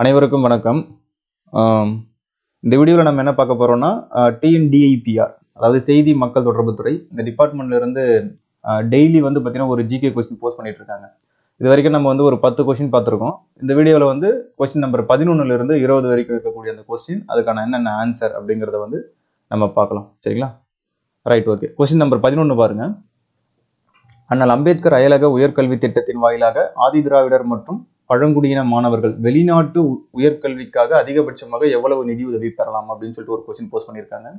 அனைவருக்கும் வணக்கம். இந்த வீடியோவில் நம்ம என்ன பார்க்க போகிறோம்னா டிஎன்டிஐபிஆர் அதாவது செய்தி மக்கள் தொடர்புத்துறை இந்த டிபார்ட்மெண்ட்லேருந்து டெய்லி வந்து பார்த்தீங்கன்னா ஒரு ஜிகே கொஸ்டின் போஸ்ட் பண்ணிகிட்டு இருக்காங்க. இது வரைக்கும் நம்ம வந்து ஒரு பத்து கொஸ்டின் பார்த்துருக்கோம். இந்த வீடியோவில் வந்து கொஸ்டின் நம்பர் பதினொன்னுலேருந்து இருபது வரைக்கும் இருக்கக்கூடிய அந்த கொஸ்டின் அதுக்கான என்னென்ன ஆன்சர் அப்படிங்கிறத வந்து நம்ம பார்க்கலாம். சரிங்களா? ரைட் ஓகே கொஸ்டின் நம்பர் பதினொன்று பாருங்க. அண்ணல் அம்பேத்கர் அயலக உயர்கல்வி திட்டத்தின் வாயிலாக ஆதிதிராவிடர் மற்றும் பழங்குடியின மாணவர்கள் வெளிநாட்டு உயர்கல்விக்காக அதிகபட்சமாக எவ்வளவு நிதியுதவி பெறலாம் அப்படின்னு சொல்லிட்டு ஒரு கொஸ்டின் போஸ்ட் பண்ணியிருக்காங்க.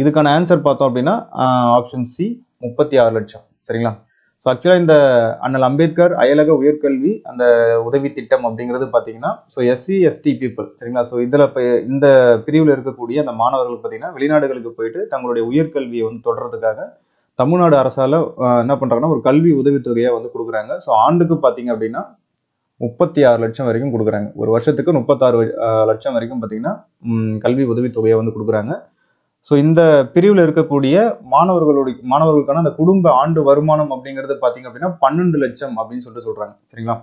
இதுக்கான ஆன்சர் பார்த்தோம் அப்படின்னா ஆப்ஷன் சி முப்பத்தி ஆறு லட்சம். சரிங்களா? ஸோ ஆக்சுவலாக இந்த அண்ணல் அம்பேத்கர் அயலக உயர்கல்வி அந்த உதவி திட்டம் அப்படிங்கிறது பார்த்தீங்கன்னா ஸோ எஸ்சி எஸ்டி பீப்புள் சரிங்களா? ஸோ இதில் இப்போ இந்த பிரிவில் இருக்கக்கூடிய அந்த மாணவர்கள் பார்த்தீங்கன்னா வெளிநாடுகளுக்கு போயிட்டு தங்களுடைய உயர்கல்வியை வந்து தொடர்றதுக்காக தமிழ்நாடு அரசால் என்ன பண்ணுறாங்கன்னா ஒரு கல்வி உதவித்தொகையை வந்து கொடுக்குறாங்க. ஸோ ஆண்டுக்கு பார்த்தீங்க அப்படின்னா முப்பத்தி ஆறு லட்சம் வரைக்கும் கொடுக்குறாங்க. ஒரு வருஷத்துக்கு முப்பத்தாறு லட்சம் வரைக்கும் பார்த்தீங்கன்னா கல்வி கல்வி உதவித்தொகையை வந்து கொடுக்குறாங்க. ஸோ இந்த பிரிவில் இருக்கக்கூடிய மாணவர்களுடைய மாணவர்களுக்கான அந்த குடும்ப ஆண்டு வருமானம் அப்படிங்கிறது பார்த்தீங்க அப்படின்னா பன்னெண்டு லட்சம் அப்படின்னு சொல்லிட்டு சொல்கிறாங்க சரிங்களா?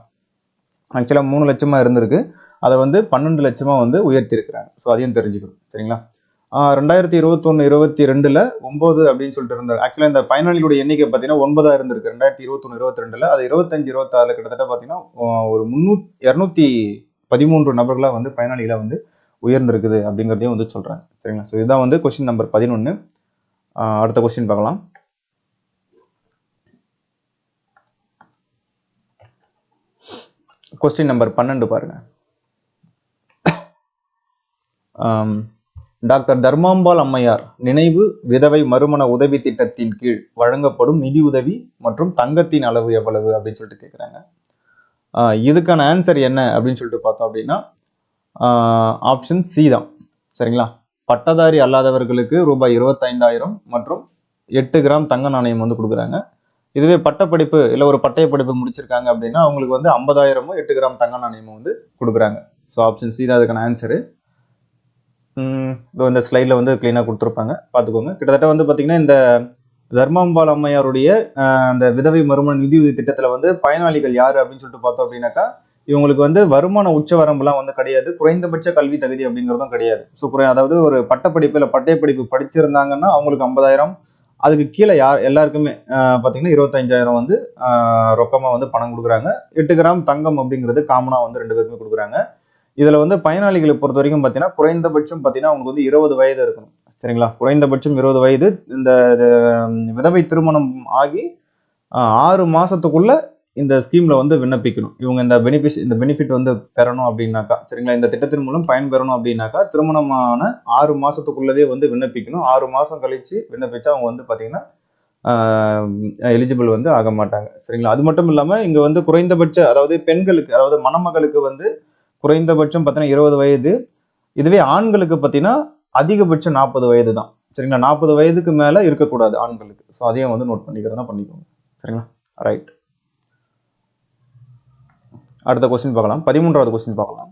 ஆக்சுவலாக மூணு லட்சமாக இருந்திருக்கு. அதை வந்து பன்னெண்டு லட்சமாக வந்து உயர்த்தியிருக்கிறாங்க. ஸோ அதையும் தெரிஞ்சுக்கணும். சரிங்களா? ரெண்டாயிரத்தி இருபத்தொன்று இருபத்தி ரெண்டில் ஒம்பது அப்படின்னு சொல்லிட்டு இருந்தார் ஆக்சுவலாக இந்த பயனாளிகளுடைய எண்ணிக்கை பார்த்தீங்கன்னா ஒன்பதாக இருந்திருக்கு. ரெண்டாயிரத்தி இருபத்தொன்று இருபத்தி ரெண்டில். அது இருபத்தஞ்சு இருபத்தாறில் கிட்டத்தட்ட பார்த்தீங்கன்னா ஒரு முந்நூத் இரநூத்தி பதிமூன்று நபர்களாக வந்து பயனாளிகளாக வந்து உயர்ந்திருக்குது அப்படிங்கிறதையும் வந்து சொல்கிறாங்க சரிங்களா? ஸோ இதுதான் வந்து கொஸ்டின் நம்பர் பதினொன்று அடுத்த கொஸ்டின் பார்க்கலாம். கொஸ்டின் நம்பர் பன்னெண்டு பாருங்கள் டாக்டர் தர்மாம்பாள் அம்மையார் நினைவு விதவை மறுமண உதவி திட்டத்தின் கீழ் வழங்கப்படும் நிதியுதவி மற்றும் தங்கத்தின் அளவு எவ்வளவு அப்படின்னு சொல்லிட்டு கேட்குறாங்க இதுக்கான ஆன்சர் என்ன அப்படின்னு சொல்லிட்டு பார்த்தோம் அப்படின்னா ஆப்ஷன் சி தான். சரிங்களா? பட்டதாரி அல்லாதவர்களுக்கு ரூபாய் இருபத்தைந்தாயிரம் மற்றும் எட்டு கிராம் தங்க நாணயம் வந்து கொடுக்குறாங்க. இதுவே பட்டப்படிப்பு இல்லை ஒரு பட்டய படிப்பு முடிச்சிருக்காங்க அப்படின்னா அவங்களுக்கு வந்து ஐம்பதாயிரமும் எட்டு கிராம் தங்க நாணயமும் வந்து கொடுக்குறாங்க. ஸோ ஆப்ஷன் சி தான் அதுக்கான ஆன்சரு இந்த ஸ்லைடில் வந்து க்ளீனாக கொடுத்துருப்பாங்க. பார்த்துக்கோங்க. கிட்டத்தட்ட வந்து பார்த்தீங்கன்னா இந்த தர்மாம்பாள் அம்மையாருடைய அந்த விதவை மறுமண நிதியுதவி திட்டத்தில் வந்து பயனாளிகள் யார் அப்படின்னு சொல்லிட்டு பார்த்தோம் அப்படின்னாக்கா இவங்களுக்கு வந்து வருமான உச்சவரம்புலாம் வந்து கிடையாது. குறைந்தபட்ச கல்வி தகுதி அப்படிங்கிறதும் கிடையாது. ஸோ குறை அதாவது ஒரு பட்டப்படிப்பு இல்லை பட்டயப்படிப்பு படிச்சிருந்தாங்கன்னா அவங்களுக்கு ஐம்பதாயிரம். அதுக்கு கீழே யார் எல்லாருக்குமே பார்த்தீங்கன்னா இருபத்தஞ்சாயிரம் வந்து ரொக்கமாக வந்து பணம் கொடுக்குறாங்க. எட்டு கிராம் தங்கம் அப்படிங்கிறது காமனாக வந்து ரெண்டு பேருமே கொடுக்குறாங்க. இதில் வந்து பயனாளிகளை பொறுத்த வரைக்கும் பார்த்தீங்கன்னா குறைந்தபட்சம் பார்த்தீங்கன்னா அவங்களுக்கு வந்து இருபது வயது இருக்கணும். சரிங்களா? குறைந்தபட்சம் இருபது வயது. இந்த விதவை திருமணம் ஆகி ஆறு மாதத்துக்குள்ளே இந்த ஸ்கீமில் வந்து விண்ணப்பிக்கணும். இவங்க இந்த பெனிஃபிஷ் இந்த பெனிஃபிட் வந்து பெறணும் அப்படின்னாக்கா சரிங்களா? இந்த திட்டத்தின் மூலம் பயன்பெறணும் அப்படின்னாக்கா திருமணமான ஆறு மாதத்துக்குள்ளவே வந்து விண்ணப்பிக்கணும். ஆறு மாதம் கழித்து விண்ணப்பிச்சா அவங்க வந்து பார்த்திங்கன்னா எலிஜிபிள் வந்து ஆக மாட்டாங்க. சரிங்களா? அது மட்டும் இல்லாமல் இங்கே வந்து குறைந்தபட்ச அதாவது பெண்களுக்கு அதாவது மணமகளுக்கு வந்து குறைந்தபட்சம் பார்த்தீங்கன்னா இருபது வயது. இதுவே ஆண்களுக்கு பார்த்தீங்கன்னா அதிகபட்சம் நாற்பது வயது தான். சரிங்களா? நாற்பது வயதுக்கு மேலே இருக்கக்கூடாது ஆண்களுக்கு. ஸோ அதையும் வந்து நோட் பண்ணிக்கிறதுனா பண்ணிக்கோங்க. சரிங்களா? ரைட் அடுத்த கொஸ்டின் பார்க்கலாம். பதிமூன்றாவது கொஸ்டின் பார்க்கலாம்.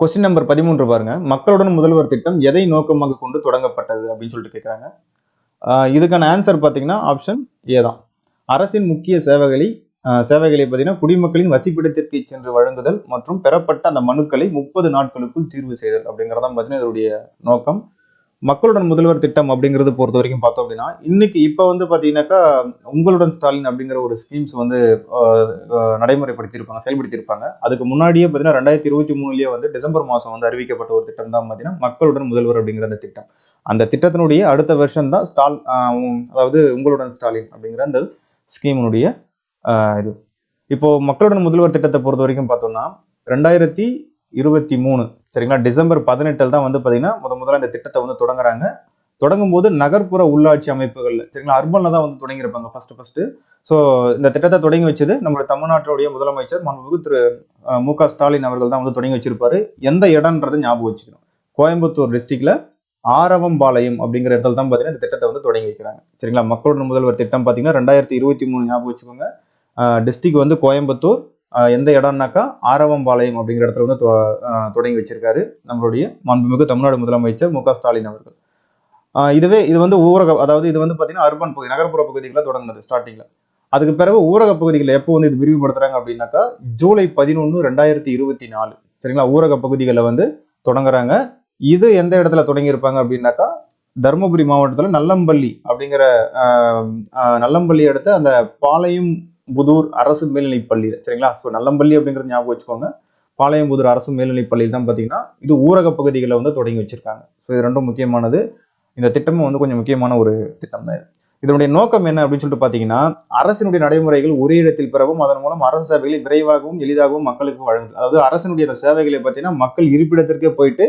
கொஸ்டின் நம்பர் பதிமூன்று பாருங்க. மக்களுடன் முதல்வர் திட்டம் எதை நோக்கமாக கொண்டு தொடங்கப்பட்டது அப்படின்னு சொல்லிட்டு கேட்குறாங்க இதுக்கான ஆன்சர் பார்த்தீங்கன்னா ஆப்ஷன் ஏ தான். அரசின் முக்கிய சேவைகளை சேவைகளை பார்த்தீங்கன்னா குடிமக்களின் வசிப்பிடத்திற்கு சென்று வழங்குதல் மற்றும் பெறப்பட்ட அந்த மனுக்களை முப்பது நாட்களுக்குள் தீர்வு செய்தல் அப்படிங்கிறதான் பார்த்தீங்கன்னா இதனுடைய நோக்கம். மக்களுடன் முதல்வர் திட்டம் அப்படிங்கிறது பொறுத்த வரைக்கும் பார்த்தோம் அப்படின்னா இன்னைக்கு இப்போ வந்து பார்த்தீங்கன்னாக்கா உங்களுடன் ஸ்டாலின் அப்படிங்கிற ஒரு ஸ்கீம்ஸ் வந்து நடைமுறைப்படுத்தியிருப்பாங்க செயல்படுத்தியிருப்பாங்க. அதுக்கு முன்னாடியே பார்த்தீங்கன்னா ரெண்டாயிரத்தி இருபத்தி மூணுலேயே வந்து டிசம்பர் மாதம் வந்து அறிவிக்கப்பட்ட ஒரு திட்டம் தான் பார்த்தீங்கன்னா மக்களுடன் முதல்வர் அப்படிங்கிற அந்த திட்டம். அந்த திட்டத்தினுடைய அடுத்த வருஷம் தான் ஸ்டால் அதாவது உங்களுடன் ஸ்டாலின் அப்படிங்கிற அந்த ஸ்கீமினுடைய இது. இப்போ மக்களுடன் முதல்வர் திட்டத்தை பொறுத்த வரைக்கும் பார்த்தோம்னா ரெண்டாயிரத்தி இருபத்தி மூணு சரிங்களா டிசம்பர் பதினெட்டில் தான் வந்து பார்த்தீங்கன்னா முத முதல்ல இந்த திட்டத்தை வந்து தொடங்குறாங்க. தொடங்கும் போது நகர்ப்புற உள்ளாட்சி அமைப்புகளில் சரிங்களா அர்பனில் தான் வந்து தொடங்கியிருப்பாங்க ஃபர்ஸ்ட் ஃபர்ஸ்ட் ஸோ இந்த திட்டத்தை தொடங்கி வச்சது நம்மளுடைய தமிழ்நாட்டுடைய முதலமைச்சர் மாண்புமிகு திரு மு க ஸ்டாலின் அவர்கள் தான் வந்து தொடங்கி வச்சிருப்பாரு. எந்த இடம்ன்றது ஞாபகம் வச்சுக்கணும். கோயம்புத்தூர் டிஸ்ட்ரிக்ட்ல ஆரவம்பாளையம் அப்படிங்கிற இடத்துல தான் பார்த்தீங்கன்னா இந்த திட்டத்தை வந்து தொடங்கி வைக்கிறாங்க. சரிங்களா மக்களுடன் முதல்வர் திட்டம் பார்த்தீங்கன்னா ரெண்டாயிரத்தி இருபத்தி மூணு ஞாபகம் வச்சுக்கோங்க. டிஸ்ட்ரிக் வந்து கோயம்புத்தூர். எந்த இடம்னாக்கா ஆரவம்பாளையம் அப்படிங்கிற இடத்துல வந்து தொ- தொடங்கி வச்சிருக்காரு நம்மளுடைய மாண்புமிகு தமிழ்நாடு முதலமைச்சர் மு ஸ்டாலின் அவர்கள். இதுவே இது வந்து ஊரக அதாவது இது வந்து பார்த்தீங்கன்னா அர்பன் பகுதி நகர்ப்புற பகுதிகளில் தொடங்குனது ஸ்டார்டிங்கில் அதுக்கு பிறகு ஊரக பகுதிகளில் எப்போ வந்து இது விரிவுபடுத்துறாங்க அப்படின்னாக்கா ஜூலை பதினொன்று ரெண்டாயிரத்தி இருபத்தி நாலு. சரிங்களா? ஊரக பகுதிகளில் வந்து தொடங்குறாங்க. இது எந்த இடத்துல தொடங்கியிருப்பாங்க அப்படின்னாக்கா தருமபுரி மாவட்டத்தில் நல்லம்பள்ளி அப்படிங்கிற நல்லம்பள்ளி எடுத்த அந்த பாளையம் புதூர் அரசு மேல்நிலைப் பள்ளி சரிங்களா? ஸோ நல்லம்பள்ளி அப்படிங்கிறது ஞாபகம் வச்சுக்கோங்க. பாளையம்புதூர் அரசு மேல்நிலைப் பள்ளியில் தான் பார்த்தீங்கன்னா இது ஊரக பகுதிகளில் வந்து தொடங்கி வச்சிருக்காங்க. ஸோ இது ரெண்டும் முக்கியமானது. இந்த திட்டமும் வந்து கொஞ்சம் முக்கியமான ஒரு திட்டம் தான் இதனுடைய நோக்கம் என்ன அப்படின்னு சொல்லிட்டு பார்த்தீங்கன்னா அரசினுடைய நடைமுறைகள் ஒரே இடத்தில் பெறவும் அதன் மூலம் அரசு சேவைகளை விரைவாகவும் எளிதாகவும் மக்களுக்கு வழங்குது அதாவது அரசினுடைய அந்த சேவைகளை பார்த்தீங்கன்னா மக்கள் இருப்பிடத்திற்கே போயிட்டு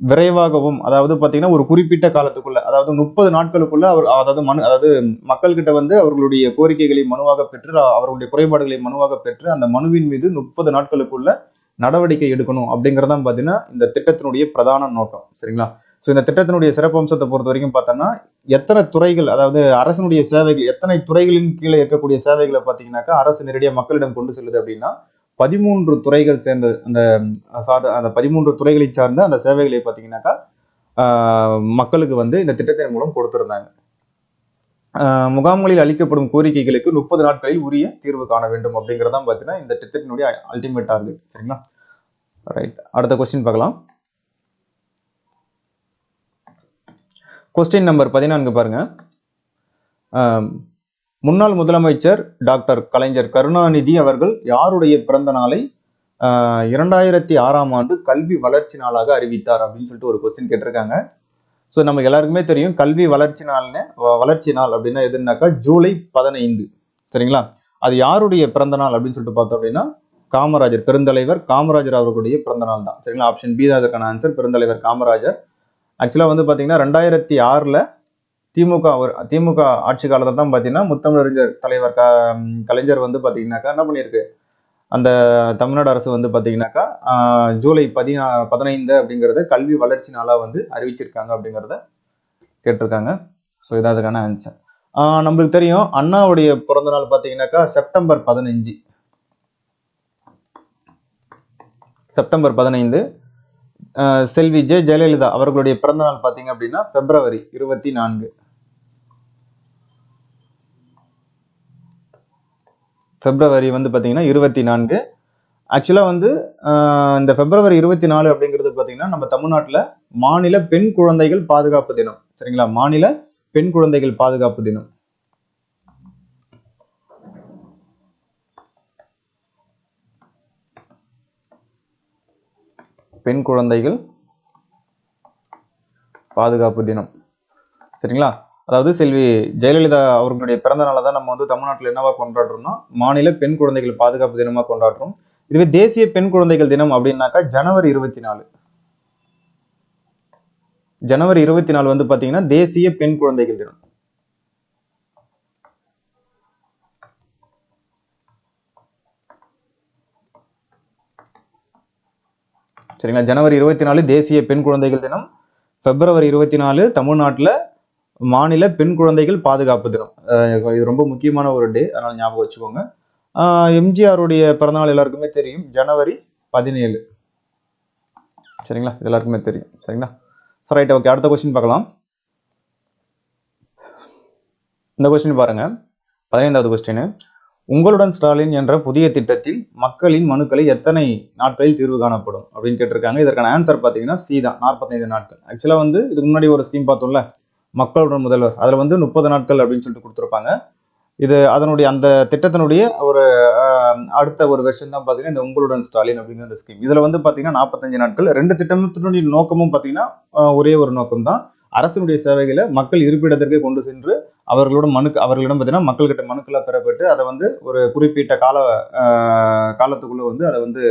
விரைவாகவும் அதாவது பார்த்தீங்கன்னா ஒரு குறிப்பிட்ட காலத்துக்குள்ள அதாவது முப்பது நாட்களுக்குள்ள அவர் அதாவது மனு அதாவது மக்கள்கிட்ட வந்து அவர்களுடைய கோரிக்கைகளை மனுவாக பெற்று அவர்களுடைய குறைபாடுகளை மனுவாக பெற்று அந்த மனுவின் மீது முப்பது நாட்களுக்குள்ள நடவடிக்கை எடுக்கணும் அப்படிங்கிறதான் பார்த்தீங்கன்னா இந்த திட்டத்தினுடைய பிரதான நோக்கம். சரிங்களா? ஸோ இந்த திட்டத்தினுடைய சிறப்பம்சத்தை பொறுத்த வரைக்கும் பார்த்தோம்னா எத்தனை துறைகள் அதாவது அரசினுடைய சேவைகள் எத்தனை துறைகளின் கீழே இருக்கக்கூடிய சேவைகளை பார்த்தீங்கன்னாக்கா அரசு நேரடியாக மக்களிடம் கொண்டு செல்லுது அப்படின்னா பதிமூன்று துறைகள் சேர்ந்த அந்த சார்ந்த அந்த பதிமூன்று துறைகளை சார்ந்த அந்த சேவைகளை பார்த்தீங்கன்னாக்கா மக்களுக்கு வந்து இந்த திட்டத்தின் மூலம் கொடுத்துருந்தாங்க. முகாம்களில் அளிக்கப்படும் கோரிக்கைகளுக்கு முப்பது நாட்களில் உரிய தீர்வு காண வேண்டும் அப்படிங்கிறதான் பார்த்தீங்கன்னா இந்த திட்டத்தினுடைய அல்டிமேட் டார்கெட் சரிங்களா? ரைட் அடுத்த கொஸ்டின் பார்க்கலாம். கொஸ்டின் நம்பர் பதினான்கு பாருங்க. முன்னாள் முதலமைச்சர் டாக்டர் கலைஞர் கருணாநிதி அவர்கள் யாருடைய பிறந்த நாளை இரண்டாயிரத்தி ஆறாம் ஆண்டு கல்வி வளர்ச்சி நாளாக அறிவித்தார் அப்படின்னு சொல்லிட்டு ஒரு கொஸ்டின் கேட்டிருக்காங்க. ஸோ நம்ம எல்லாருக்குமே தெரியும் கல்வி வளர்ச்சி நாள்னு வ- வளர்ச்சி நாள் அப்படின்னா எதுனாக்கா ஜூலை பதினைந்து. சரிங்களா? அது யாருடைய பிறந்த நாள் அப்படின்னு சொல்லிட்டு பார்த்தோம் அப்படின்னா காமராஜர் பெருந்தலைவர் காமராஜர் அவர்களுடைய பிறந்த நாள் தான். சரிங்களா? ஆப்ஷன் பி தான் அதற்கான ஆன்சர் பெருந்தலைவர் காமராஜர். ஆக்சுவலாக வந்து பார்த்தீங்கன்னா ரெண்டாயிரத்தி ஆறில் திமுக அவர் திமுக ஆட்சி காலத்தில் தான் பார்த்தீங்கன்னா முத்தமிழறிஞர் தலைவர் க கலைஞர் வந்து பார்த்தீங்கன்னாக்கா என்ன பண்ணியிருக்கு? அந்த தமிழ்நாடு அரசு வந்து பார்த்தீங்கன்னாக்கா ஜூலை பதினா பதினைந்து அப்படிங்கிறது கல்வி வளர்ச்சி நாளாக வந்து அறிவிச்சிருக்காங்க அப்படிங்கிறத கேட்டிருக்காங்க. ஸோ இதான் அதுக்கான ஆன்சர் நம்மளுக்கு தெரியும் அண்ணாவுடைய பிறந்த நாள் பார்த்தீங்கன்னாக்கா செப்டம்பர் பதினஞ்சு. செப்டம்பர் பதினைந்து. செல்வி ஜெ. ஜெயலலிதா அவர்களுடைய பிறந்த நாள் பார்த்தீங்க அப்படின்னா பிப்ரவரி இருபத்தி நான்கு. பிப்ரவரி வந்து பார்த்திங்கன்னா இருபத்தி நான்கு. ஆக்சுவலாக வந்து இந்த ஃபெப்ரவரி இருபத்தி நாலு அப்படிங்கிறது பார்த்தீங்கன்னா நம்ம தமிழ்நாட்டில் மாநில பெண் குழந்தைகள் பாதுகாப்பு தினம். சரிங்களா? மாநில பெண் குழந்தைகள் பாதுகாப்பு தினம். பெண் குழந்தைகள் பாதுகாப்பு தினம். சரிங்களா? அதாவது செல்வி ஜெயலலிதா அவர்களுடைய பிறந்த நாளை தான் நம்ம வந்து தமிழ்நாட்டில் என்னவா கொண்டாடுறோம்னா மாநில பெண் குழந்தைகள் பாதுகாப்பு தினமாக கொண்டாடுறோம். இதுவே தேசிய பெண் குழந்தைகள் தினம் அப்படின்னாக்கா ஜனவரி இருபத்தி நாலு. ஜனவரி இருபத்தி நாலு வந்து பார்த்தீங்கன்னா தேசிய பெண் குழந்தைகள் தினம். சரிங்களா? ஜனவரி இருபத்தி நாலு தேசிய பெண் குழந்தைகள் தினம். பிப்ரவரி இருபத்தி நாலு தமிழ்நாட்டில் மாநில பெண் குழந்தைகள் பாதுகாப்பு தினம். இது ரொம்ப முக்கியமான ஒரு டே அதனால் ஞாபகம் வச்சுக்கோங்க. எம்ஜிஆருடைய பிறந்தநாள் எல்லாருக்குமே தெரியும். ஜனவரி பதினேழு. சரிங்களா? எல்லாருக்குமே தெரியும். சரிங்களா? சார் ரைட் ஓகே அடுத்த கொஸ்டின் பார்க்கலாம். இந்த கொஸ்டின் பாருங்க. பதினைந்தாவது கொஸ்டின் உங்களுடன் ஸ்டாலின் என்ற புதிய திட்டத்தில் மக்களின் மனுக்களை எத்தனை நாட்களில் தீர்வு காணப்படும்? அப்படின்னு கேட்டிருக்காங்க. இதற்கான ஆன்சர் பார்த்தீங்கன்னா சி தான். நாற்பத்தைந்து நாட்கள். ஆக்சுவலாக வந்து இதுக்கு முன்னாடி ஒரு ஸ்கீம் பார்த்தோம்ல. மக்களுடன் முதல்வர். அதில் வந்து முப்பது நாட்கள் அப்படின்னு சொல்லிட்டு கொடுத்துருப்பாங்க. இது அதனுடைய அந்த திட்டத்தினுடைய ஒரு அடுத்த ஒரு வெர்ஷன் தான் பார்த்தீங்கன்னா இந்த உங்களுடன் ஸ்டாலின் அப்படிங்கிற அந்த ஸ்கீம் இதில் வந்து பார்த்தீங்கன்னா நாற்பத்தஞ்சு நாட்கள். ரெண்டு திட்டத்தினுடைய நோக்கமும் பார்த்தீங்கன்னா ஒரே ஒரு நோக்கம் தான். அரசினுடைய சேவைகளை மக்கள் இருப்பிடத்திற்கு கொண்டு சென்று அவர்களோட மனுக்கு அவர்களிடம் பார்த்தீங்கன்னா மக்கள்கிட்ட மனுக்களை பெறப்பட்டு அதை வந்து ஒரு குறிப்பிட்ட கால காலத்துக்குள்ளே வந்து அதை வந்து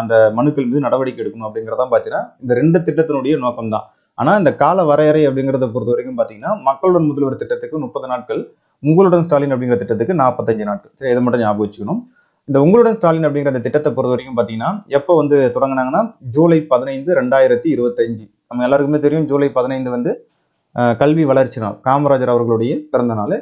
அந்த மனுக்கள் மீது நடவடிக்கை எடுக்கணும் அப்படிங்கிறதான் பார்த்தீங்கன்னா இந்த ரெண்டு திட்டத்தினுடைய நோக்கம் தான் ஆனால் இந்த கால வரையறை அப்படிங்கிறத பொறுத்த வரைக்கும் பார்த்தீங்கன்னா மக்களுடன் முதல்வர் திட்டத்துக்கு முப்பது நாட்கள் உங்களுடன் ஸ்டாலின் அப்படிங்கிற திட்டத்துக்கு நாற்பத்தஞ்சு நாட்கள். சரி இதை மட்டும் ஞாபகம் வச்சுக்கணும். இந்த உங்களுடன் ஸ்டாலின் அப்படிங்கிற அந்த திட்டத்தை பொறுத்த வரைக்கும் பார்த்தீங்கன்னா எப்போ வந்து தொடங்கினாங்கன்னா ஜூலை பதினைந்து ரெண்டாயிரத்தி இருபத்தஞ்சு. நம்ம எல்லாருக்குமே தெரியும் ஜூலை பதினைந்து வந்து கல்வி வளர்ச்சி நாள். காமராஜர் அவர்களுடைய பிறந்த நாள்.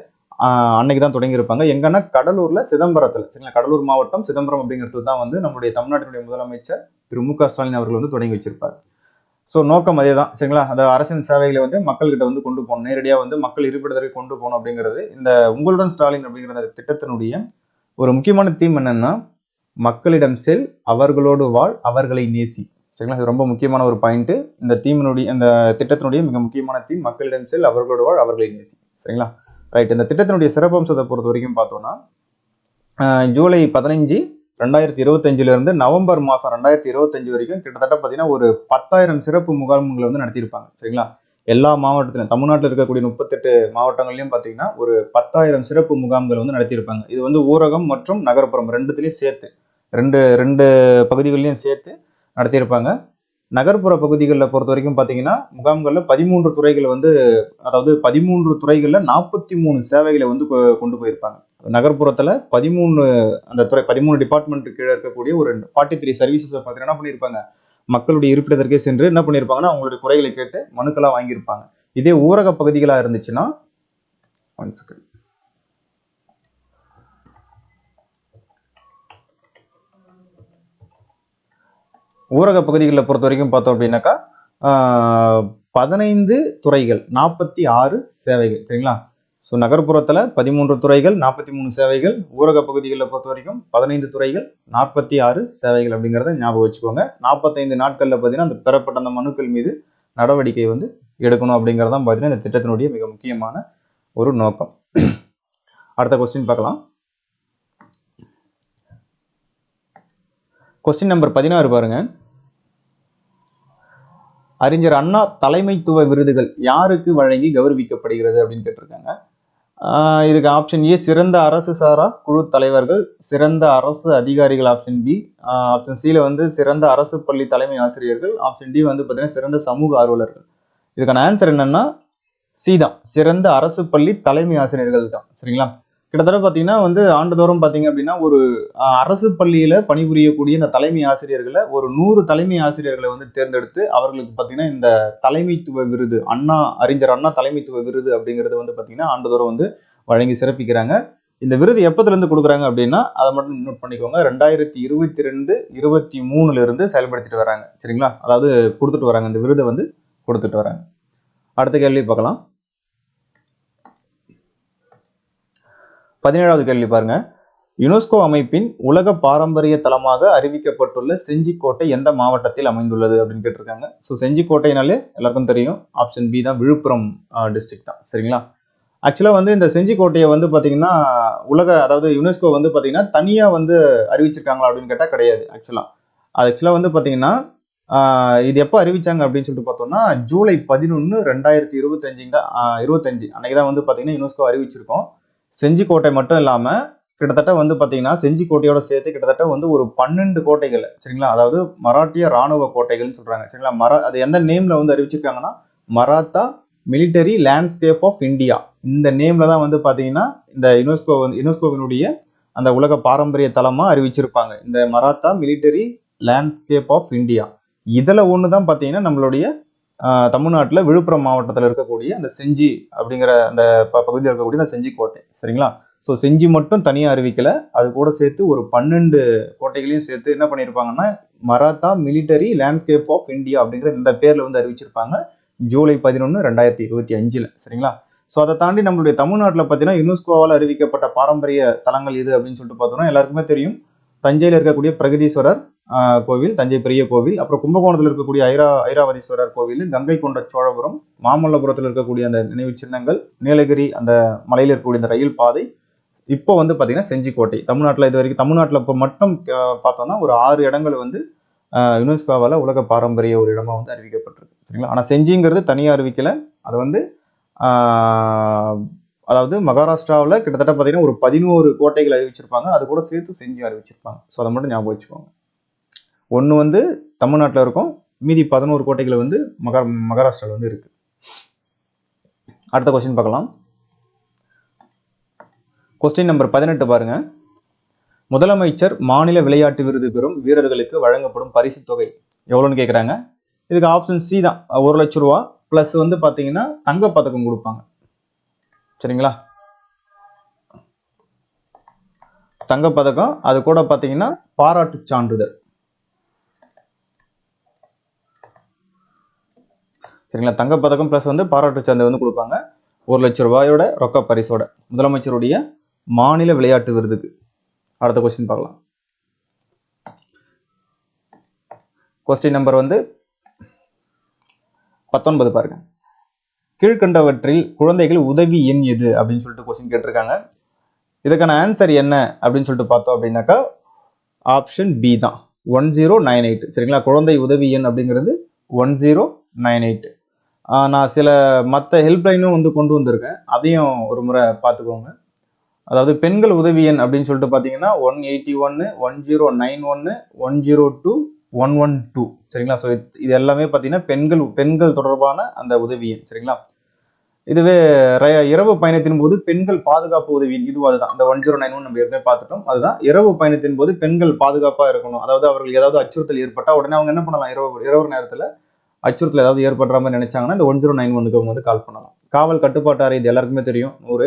அன்னைக்கு தான் தொடங்கியிருப்பாங்க. எங்கன்னா கடலூர்ல சிதம்பரத்தில் சரிங்களா? கடலூர் மாவட்டம் சிதம்பரம் அப்படிங்கிறது தான் வந்து நம்முடைய தமிழ்நாட்டினுடைய முதலமைச்சர் திரு மு க ஸ்டாலின் அவர்கள் வந்து தொடங்கி வச்சிருப்பார். ஸோ நோக்கம் அதே தான் சரிங்களா? அந்த அரசின் சேவைகளை வந்து மக்கள்கிட்ட வந்து கொண்டு போகணும். நேரடியாக வந்து மக்கள் இருப்பிடத்திற்கு கொண்டு போகணும் அப்படிங்கிறது இந்த உங்களுடன் ஸ்டாலின் அப்படிங்கிற அந்த திட்டத்தினுடைய ஒரு முக்கியமான தீம் என்னென்னா மக்களிடம் செல் அவர்களோடு வாழ் அவர்களை நேசி. சரிங்களா? இது ரொம்ப முக்கியமான ஒரு பாயிண்ட்டு இந்த தீமினுடைய இந்த திட்டத்தினுடைய மிக முக்கியமான தீம் மக்களிடம் செல் அவர்களோடு வாழ் அவர்களை நேசி. சரிங்களா? ரைட் இந்த திட்டத்தினுடைய சிறப்பம்சத்தை பொறுத்த வரைக்கும் பார்த்தோம்னா ஜூலை பதினஞ்சு ரெண்டாயிரத்தி இருபத்தஞ்சிலிருந்து நவம்பர் மாதம் ரெண்டாயிரத்தி இருபத்தஞ்சு வரைக்கும் கிட்டத்தட்ட பார்த்தீங்கன்னா ஒரு பத்தாயிரம் சிறப்பு முகாம்களை வந்து நடத்தியிருப்பாங்க. சரிங்களா? எல்லா மாவட்டத்திலும் தமிழ்நாட்டில் இருக்கக்கூடிய முப்பத்தெட்டு மாவட்டங்கள்லையும் பார்த்தீங்கன்னா ஒரு பத்தாயிரம் சிறப்பு முகாம்கள் வந்து நடத்தியிருப்பாங்க. இது வந்து ஊரகம் மற்றும் நகர்ப்புறம் ரெண்டுத்துலேயும் சேர்த்து ரெண்டு ரெண்டு பகுதிகள்லையும் சேர்த்து நடத்தியிருப்பாங்க. நகர்ப்புற பகுதிகளில் பொறுத்த வரைக்கும் பார்த்தீங்கன்னா முகாம்களில் பதிமூன்று துறைகள் வந்து அதாவது பதிமூன்று துறைகளில் நாற்பத்தி மூணு சேவைகளை வந்து கொ- கொண்டு போயிருப்பாங்க. நகர்ப்புறத்தில் பதிமூணு அந்த துறை பதிமூணு டிபார்ட்மெண்ட் கீழே இருக்கக்கூடிய ஒரு ஃபார்ட்டி த்ரீ சர்வீசஸை பார்த்தீங்கன்னா என்ன பண்ணியிருப்பாங்க? மக்களுடைய இருப்பிடத்திற்கே சென்று என்ன பண்ணியிருப்பாங்கன்னா அவங்களுடைய குறைகளை கேட்டு மனுக்களாக வாங்கியிருப்பாங்க. இதே ஊரக பகுதிகளாக இருந்துச்சுன்னா ஒன் செகண்ட் ஊரக பகுதிகளில் பொறுத்த வரைக்கும் பார்த்தோம் அப்படின்னாக்கா பதினைந்து துறைகள் நாற்பத்தி ஆறு சேவைகள் சரிங்களா? ஸோ நகர்ப்புறத்தில் பதிமூன்று துறைகள் நாற்பத்தி மூணு சேவைகள் ஊரக பகுதிகளில் பொறுத்த வரைக்கும் பதினைந்து துறைகள் நாற்பத்தி ஆறு சேவைகள் அப்படிங்கிறத ஞாபகம் வச்சுக்கோங்க. நாற்பத்தைந்து நாட்களில் பார்த்தீங்கன்னா அந்த பெறப்பட்ட அந்த மனுக்கள் மீது நடவடிக்கை வந்து எடுக்கணும் அப்படிங்கிறதான் பார்த்தீங்கன்னா இந்த திட்டத்தினுடைய மிக முக்கியமான ஒரு நோக்கம். அடுத்த கொஸ்டின் பார்க்கலாம். கொஸ்டின் நம்பர் பதினாறு பாருங்க. அறிஞர் அண்ணா தலைமைத்துவ விருதுகள் யாருக்கு வழங்கி கௌரவிக்கப்படுகிறது அப்படின்னு கேட்டிருக்காங்க. இதுக்கு ஆப்ஷன் ஏ சிறந்த அரசு சாரா குழு தலைவர்கள் சிறந்த அரசு அதிகாரிகள் ஆப்ஷன் பி ஆப்ஷன் சியில் வந்து சிறந்த அரசு பள்ளி தலைமை ஆசிரியர்கள் ஆப்ஷன் டி வந்து பார்த்தீங்கன்னா சிறந்த சமூக ஆர்வலர்கள். இதுக்கான ஆன்சர் என்னன்னா சி தான். சிறந்த அரசு பள்ளி தலைமை ஆசிரியர்கள் தான். சரிங்களா? கிட்டத்தட்ட பார்த்தீங்கன்னா வந்து ஆண்டுதோறும் பார்த்தீங்க அப்படின்னா ஒரு அரசு பள்ளியில் பணிபுரியக்கூடிய இந்த தலைமை ஆசிரியர்களை ஒரு நூறு தலைமை ஆசிரியர்களை வந்து தேர்ந்தெடுத்து அவர்களுக்கு பார்த்தீங்கன்னா இந்த தலைமைத்துவ விருது அண்ணா அறிஞர் அண்ணா தலைமைத்துவ விருது அப்படிங்கிறது வந்து பார்த்தீங்கன்னா ஆண்டுதோறும் வந்து வழங்கி சிறப்பிக்கிறாங்க. இந்த விருது எப்பத்துலேருந்து கொடுக்குறாங்க அப்படின்னா அதை மட்டும் நோட் பண்ணிக்கோங்க. ரெண்டாயிரத்தி இருபத்தி ரெண்டு இருபத்தி மூணுலேருந்து செயல்படுத்திட்டு வராங்க. சரிங்களா? அதாவது கொடுத்துட்டு வராங்க. இந்த விருதை வந்து கொடுத்துட்டு வராங்க. அடுத்த கேள்வி பார்க்கலாம். பதினேழாவது கேள்வி பாருங்க. யுனெஸ்கோ அமைப்பின் உலக பாரம்பரிய தலமாக அறிவிக்கப்பட்டுள்ள செஞ்சிக்கோட்டை எந்த மாவட்டத்தில் அமைந்துள்ளது அப்படின்னு கேட்டிருக்காங்க. ஸோ செஞ்சிக்கோட்டைனாலே எல்லாருக்கும் தெரியும். ஆப்ஷன் பி தான் விழுப்புரம் டிஸ்ட்ரிக்ட் தான். சரிங்களா? ஆக்சுவலாக வந்து இந்த செஞ்சிக்கோட்டையை வந்து பார்த்தீங்கன்னா உலக அதாவது யுனெஸ்கோ வந்து பார்த்தீங்கன்னா தனியாக வந்து அறிவிச்சிருக்காங்களா அப்படின்னு கேட்டால் கிடையாது ஆக்சுவலாக அது ஆக்சுவலாக வந்து பார்த்தீங்கன்னா இது எப்போ அறிவிச்சாங்க அப்படின்னு சொல்லிட்டு பார்த்தோம்னா ஜூலை பதினொன்று ரெண்டாயிரத்தி இருபத்தஞ்சுங்க இருபத்தஞ்சி இருபத்தஞ்சு. அன்னைக்கு தான் வந்து பார்த்தீங்கன்னா யுனெஸ்கோ அறிவிச்சிருக்கோம். செஞ்சிக்கோட்டை மட்டும் இல்லாமல் கிட்டத்தட்ட வந்து பார்த்தீங்கன்னா செஞ்சிக்கோட்டையோட சேர்த்து கிட்டத்தட்ட வந்து ஒரு பன்னெண்டு கோட்டைகள் சரிங்களா? அதாவது மராட்டிய ராணுவ கோட்டைகள்னு சொல்கிறாங்க சரிங்களா? மரா அது எந்த நேமில் வந்து அறிவிச்சிருக்காங்கன்னா Maratha military landscape of India இந்த நேமில் தான் வந்து பார்த்தீங்கன்னா இந்த யுனெஸ்கோ வந்து யுனெஸ்கோவினுடைய அந்த உலக பாரம்பரிய தளமாக அறிவிச்சிருப்பாங்க. இந்த Maratha military landscape of India இதில் ஒன்று தான் பார்த்தீங்கன்னா நம்மளுடைய தமிழ்நாட்டில் விழுப்புரம் மாவட்டத்தில் இருக்கக்கூடிய அந்த செஞ்சி அப்படிங்கிற அந்த ப- பகுதியில் இருக்கக்கூடிய அந்த செஞ்சி கோட்டை சரிங்களா? ஸோ செஞ்சி மட்டும் தனியாக அறிவிக்கலை. அது கூட சேர்த்து ஒரு பன்னெண்டு கோட்டைகளையும் சேர்த்து என்ன பண்ணியிருப்பாங்கன்னா Maratha military landscape of India அப்படிங்கிற இந்த பேரில் வந்து அறிவிச்சிருப்பாங்க. ஜூலை பதினொன்று ரெண்டாயிரத்தி இருபத்தி அஞ்சில் சரிங்களா? ஸோ அதை தாண்டி நம்மளுடைய தமிழ்நாட்டில் பார்த்தீங்கன்னா யுனெஸ்கோவால் அறிவிக்கப்பட்ட பாரம்பரிய தலங்கள் இது அப்படின்னு சொல்லிட்டு பார்த்தோம்னா எல்லாருக்குமே தெரியும். தஞ்சையில் இருக்கக்கூடிய பிரகதீஸ்வரர் கோவில் தஞ்சை பெரிய கோவில் அப்புறம் கும்பகோணத்தில் இருக்கக்கூடிய ஐரா ஐராவதீஸ்வரர் கோவில் கங்கை கொண்ட சோழபுரம் மாமல்லபுரத்தில் இருக்கக்கூடிய அந்த நினைவு சின்னங்கள் நீலகிரி அந்த மலையில் இருக்கக்கூடிய அந்த ரயில் பாதை இப்போ வந்து பார்த்தீங்கன்னா செஞ்சிக்கோட்டை தமிழ்நாட்டில் இது வரைக்கும் தமிழ்நாட்டில் இப்போ மட்டும் பார்த்தோம்னா ஒரு ஆறு இடங்கள் வந்து யுனெஸ்கோவால் உலக பாரம்பரிய ஒரு இடமா வந்து அறிவிக்கப்பட்டிருக்கு சரிங்களா? ஆனால் செஞ்சிங்கிறது தனியாக அறிவிக்கலை. அது வந்து அதாவது மகாராஷ்டிராவில் கிட்டத்தட்ட பார்த்தீங்கன்னா ஒரு பதினோரு கோட்டைகள் அறிவிச்சிருப்பாங்க. அது கூட சேர்த்து செஞ்சு அறிவிச்சிருப்பாங்க. ஸோ அதை மட்டும் ஞாபகம் வச்சுக்கோங்க. ஒன்று வந்து தமிழ்நாட்டில் இருக்கும். மீதி பதினோரு கோட்டைகள் வந்து மகா மகாராஷ்டிராவில் வந்து இருக்கு. அடுத்த கொஸ்டின் பார்க்கலாம். கொஸ்டின் நம்பர் பதினெட்டு பாருங்க. முதலமைச்சர் மாநில விளையாட்டு விருது பெறும் வீரர்களுக்கு வழங்கப்படும் பரிசு தொகை எவ்வளோன்னு கேட்குறாங்க இதுக்கு ஆப்ஷன் சி தான். ஒரு லட்ச ரூபா ப்ளஸ் வந்து பார்த்தீங்கன்னா தங்கப்பதக்கம் கொடுப்பாங்க. சரிங்களா? தங்கப்பதக்கம் அது கூட பார்த்தீங்கன்னா பாராட்டு சான்றிதழ். சரிங்களா? தங்கப்பதக்கம் ப்ளஸ் வந்து பாராட்டு சந்தை வந்து கொடுப்பாங்க. ஒரு லட்ச ரூபாயோட ரொக்க பரிசோட முதலமைச்சருடைய மாநில விளையாட்டு விருதுக்கு. அடுத்த கொஸ்டின் பார்க்கலாம். கொஸ்டின் நம்பர் வந்து பத்தொன்பது பாருங்க. கீழ்கண்டவற்றில் குழந்தைகள் உதவி எண் எது? அப்படின்னு சொல்லிட்டு கொஸ்டின் கேட்டிருக்காங்க. இதுக்கான ஆன்சர் என்ன? அப்படின்னு சொல்லிட்டு பார்த்தோம் அப்படின்னாக்கா ஆப்ஷன் பி தான். ஒன் ஜீரோ நைன் எயிட் சரிங்களா? குழந்தை உதவி எண் அப்படிங்கிறது ஒன் ஜீரோ நைன் எயிட் நான் சில மற்ற ஹெல்ப்லைனும் வந்து கொண்டு வந்திருக்கேன். அதையும் ஒரு முறை பார்த்துக்கோங்க. அதாவது பெண்கள் உதவி எண் அப்படின்னு சொல்லிட்டு பார்த்தீங்கன்னா ஒன் எயிட்டி ஒன்று ஒன் ஜீரோ நைன் ஒன்று one zero two one one two சரிங்களா? ஸோ இது எல்லாமே பார்த்தீங்கன்னா பெண்கள் பெண்கள் தொடர்பான அந்த உதவி எண். சரிங்களா? இதுவே ர- இரவு பயணத்தின் போது பெண்கள் பாதுகாப்பு உதவி இதுவும் அதுதான். அந்த ஒன் ஜீரோ நைன் ஒன் நம்ம ஏற்கனவே பார்த்துட்டோம். அதுதான். இரவு பயணத்தின் போது பெண்கள் பாதுகாப்பாக இருக்கணும். அதாவது அவர்கள் ஏதாவது அச்சுறுத்தல் ஏற்பட்டால் உடனே அவங்க என்ன பண்ணலாம்? இரவு இரவு நேரத்தில் அச்சுறுத்தல் ஏதாவது ஏற்படுற மாதிரி நினைச்சாங்கன்னா இந்த ஒன் ஜீரோ நைன் ஒனுக்கு அவங்க வந்து கால் பண்ணலாம். காவல் கட்டுப்பாட்டு அறை இது எல்லாருக்குமே தெரியும். நூறு.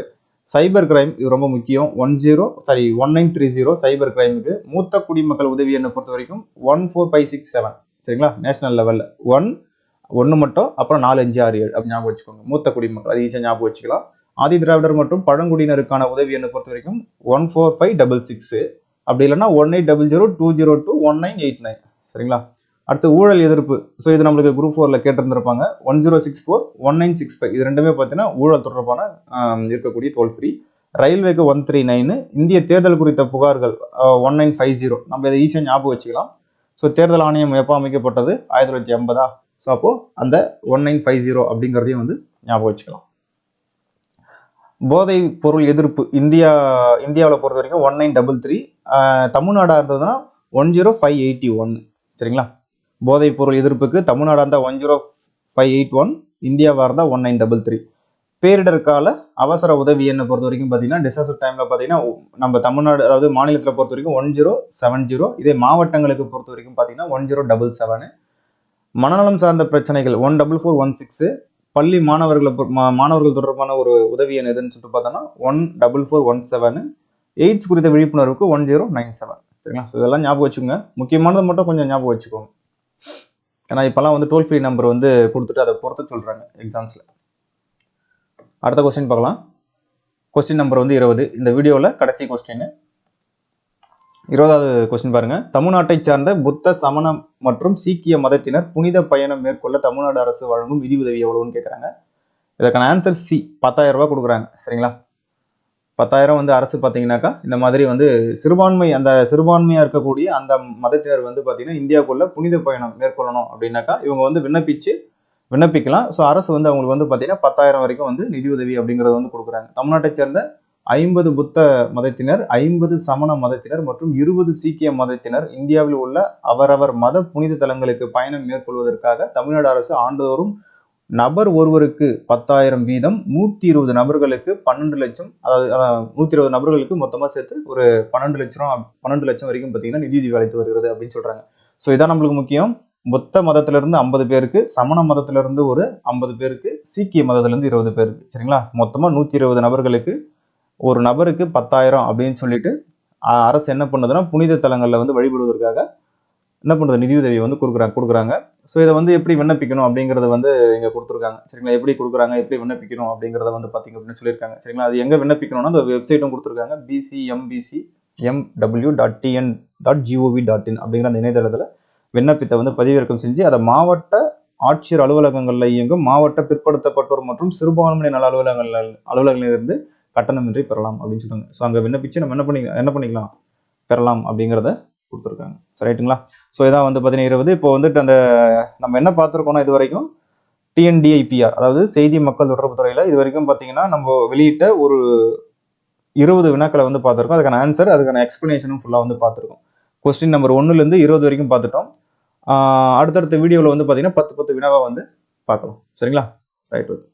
சைபர் கிரைம் இது ரொம்ப முக்கியம். One zero sorry one nine three zero cyber கிரைமுக்கு மூத்த குடிமக்கள் உதவி எண்ணை பொறுத்த வரைக்கும்? One four five six seven. சரிங்களா? நேஷனல் லெவலில் ஒன் ஒன்று மட்டும் அப்புறம் நாலு அஞ்சு ஆறு ஏழு அப்படி ஞாபகம் வச்சுக்கோங்க. மூத்த குடிமக்கள் அது ஈஸியாக ஞாபகம் வச்சுக்கலாம். ஆதி திராவிடர் மற்றும் பழங்குடியினருக்கான உதவி எண்ணை பொறுத்த வரைக்கும்? One four five double six. அப்படி இல்லைன்னா one eight double zero two zero two one nine eight nine. சரிங்களா? அடுத்து ஊழல் எதிர்ப்பு. ஸோ இது நம்மளுக்கு குரூப் ஃபோரில் கேட்டிருந்திருப்பாங்க. One zero six four one nine six five இது ரெண்டுமே பார்த்தீங்கன்னா ஊழல் தொடர்பான இருக்கக்கூடிய டோல் ஃப்ரீ ரயில்வேக்கு ஒன் த்ரீ நைனு இந்திய தேர்தல் குறித்த புகார்கள் ஒன் நைன் ஃபைவ் ஜீரோ நம்ம இதை ஈஸியாக ஞாபகம் வச்சுக்கலாம். ஸோ தேர்தல் ஆணையம் எப்போ அமைக்கப்பட்டது? ஆயிரத்தி தொள்ளாயிரத்தி எண்பதா? ஸோ அப்போது அந்த ஒன் நைன் ஃபைவ் ஜீரோ அப்படிங்கிறதையும் வந்து ஞாபகம் வச்சுக்கலாம். போதை பொருள் எதிர்ப்பு. இந்தியா இந்தியாவில் பொறுத்த வரைக்கும் ஒன் நைன் டபுள் த்ரீ தமிழ்நாடாக இருந்ததுன்னா one zero five eighty one சரிங்களா? போதைப் பொருள் எதிர்ப்புக்கு தமிழ்நாடாக இருந்தால் one zero five eight one இந்தியாவாக இருந்தால் ஒன் நைன் டபுள் த்ரீ. பேரிடர் கால அவசர உதவி என்ன பொறுத்த வரைக்கும் பார்த்தீங்கன்னா டிசாஸ்டர் டைமில் பார்த்தீங்கன்னா நம்ம தமிழ்நாடு அதாவது மாநிலத்தில் பொறுத்த வரைக்கும் ஒன் ஜீரோ செவன் ஜீரோ இதே மாவட்டங்களுக்கு பொறுத்த வரைக்கும் பார்த்தீங்கன்னா ஒன் ஜீரோ டபுள் செவனு. மனநலம் சார்ந்த பிரச்சனைகள் one double four one six. பள்ளி மாணவர்களை பொ- மாணவர்கள் தொடர்பான ஒரு உதவி எண் எதுன்னு சொல்லிட்டு பார்த்தோன்னா one double four one seven. AIDS குறித்த விழிப்புணர்வுக்கு ஒன் ஜீரோ நைன் செவன். சரிங்களா? ஸோ இதெல்லாம் ஞாபகம் வச்சுக்கோங்க. முக்கியமானது மட்டும் கொஞ்சம் ஞாபகம் வச்சுக்கோங்க. ஏன்னா இப்போல்லாம் வந்து டோல் ஃப்ரீ நம்பர் வந்து கொடுத்துட்டு அதை பொறுத்து சொல்கிறாங்க எக்ஸாம்ஸில் அடுத்த கொஸ்டின் பார்க்கலாம். கொஸ்டின் நம்பர் வந்து இருபது. இந்த வீடியோவில் கடைசி கொஸ்டின் இருபதாவது கொஸ்டின் பாருங்கள் தமிழ்நாட்டை சார்ந்த புத்த சமண மற்றும் சீக்கிய மதத்தினர் புனித பயணம் மேற்கொள்ள தமிழ்நாடு அரசு வழங்கும் நிதி உதவி எவ்வளோன்னு கேட்குறாங்க இதற்கான ஆன்சர் சி பத்தாயிரம் ரூபா கொடுக்குறாங்க. சரிங்களா? பத்தாயிரம் வந்து அரசு பார்த்தீங்கன்னாக்கா இந்த மாதிரி வந்து சிறுபான்மை அந்த சிறுபான்மையாக இருக்கக்கூடிய அந்த மதத்தினர் வந்து பார்த்தீங்கன்னா இந்தியாவுக்குள்ள புனித பயணம் மேற்கொள்ளணும் அப்படின்னாக்கா இவங்க வந்து விண்ணப்பிச்சு விண்ணப்பிக்கலாம். ஸோ அரசு வந்து அவங்களுக்கு வந்து பார்த்தீங்கன்னா பத்தாயிரம் வரைக்கும் வந்து நிதியுதவி அப்படிங்கிறத வந்து கொடுக்குறாங்க. தமிழ்நாட்டை சேர்ந்த ஐம்பது புத்த மதத்தினர் ஐம்பது சமண மதத்தினர் மற்றும் இருபது சீக்கிய மதத்தினர் இந்தியாவில் உள்ள அவரவர் மத புனித தலங்களுக்கு பயணம் மேற்கொள்வதற்காக தமிழ்நாடு அரசு ஆண்டுதோறும் நபர் ஒருவருக்கு பத்தாயிரம் வீதம் நூற்றி இருபது நபர்களுக்கு பன்னெண்டு லட்சம் அதாவது நூற்றி இருபது நபர்களுக்கு மொத்தமாக சேர்த்து ஒரு பன்னெண்டு லட்சம் பன்னெண்டு லட்சம் வரைக்கும் பார்த்தீங்கன்னா நிதி வளைத்து வருகிறது அப்படின்னு சொல்கிறாங்க ஸோ இதான் நம்மளுக்கு முக்கியம். புத்த மதத்திலிருந்து ஐம்பது பேருக்கு சமண மதத்திலிருந்து ஒரு ஐம்பது பேருக்கு சீக்கிய மதத்திலிருந்து இருபது பேருக்கு சரிங்களா? மொத்தமாக நூற்றி இருபது நபர்களுக்கு ஒரு நபருக்கு பத்தாயிரம் அப்படின்னு சொல்லிட்டு அரசு என்ன பண்ணுதுன்னா புனித தலங்களில் வந்து வழிபடுவதற்காக என்ன பண்ணுறது நிதியுதவி வந்து கொடுக்குறாங்க கொடுக்குறாங்க. ஸோ இதை வந்து எப்படி விண்ணப்பிக்கணும் அப்படிங்கிறத வந்து இங்கே கொடுத்துருக்காங்க. சரிங்களா? எப்படி கொடுக்குறாங்க எப்படி விண்ணப்பிக்கணும் அப்படிங்கிறத வந்து பார்த்தீங்க அப்படின்னு சொல்லியிருக்காங்க. சரிங்களா? அது எங்கே விண்ணப்பிக்கணும்னா அந்த வெப்சைட்டும் கொடுத்துருக்காங்க. BCMBC MW dot TN dot GOV dot in அப்படிங்கிற அந்த இணையதளத்தில் விண்ணப்பத்தை வந்து பதிவிறக்கம் செஞ்சு அதை மாவட்ட ஆட்சியர் அலுவலகங்களில் இயங்கும் மாவட்ட பிற்படுத்தப்பட்டோர் மற்றும் சிறுபான்மையினர் நல அலுவலகங்கள் அலுவலகங்களிலிருந்து கட்டணமின்றி பெறலாம் அப்படின்னு சொல்லுவாங்க ஸோ அங்கே விண்ணப்பிச்சு நம்ம என்ன பண்ணி என்ன பண்ணிக்கலாம்? பெறலாம் அப்படிங்கிறத கொடுத்துருக்காங்க. ரைட்டுங்களா? ஸோ இதான் வந்து பார்த்தீங்கன்னா இருபது. இப்போ வந்துட்டு அந்த நம்ம என்ன பார்த்துருக்கோம்னா இது வரைக்கும்? டிஎன்டிஐபிஆர் அதாவது செய்தி மக்கள் தொடர்பு துறையில் இது வரைக்கும் பார்த்தீங்கன்னா நம்ம வெளியிட்ட ஒரு இருபது வினாக்களை வந்து பார்த்துருக்கோம். அதுக்கான ஆன்சர் அதுக்கான எக்ஸ்ப்ளனேஷனும் ஃபுல்லாக வந்து பார்த்துருக்கோம். கொஸ்டின் நம்பர் ஒன்றுலேருந்து இருபது வரைக்கும் பார்த்துட்டோம். அடுத்தடுத்த வீடியோவில் வந்து பார்த்தீங்கன்னா பத்து பத்து வினாவாக வந்து பார்க்கலாம். சரிங்களா? Right okay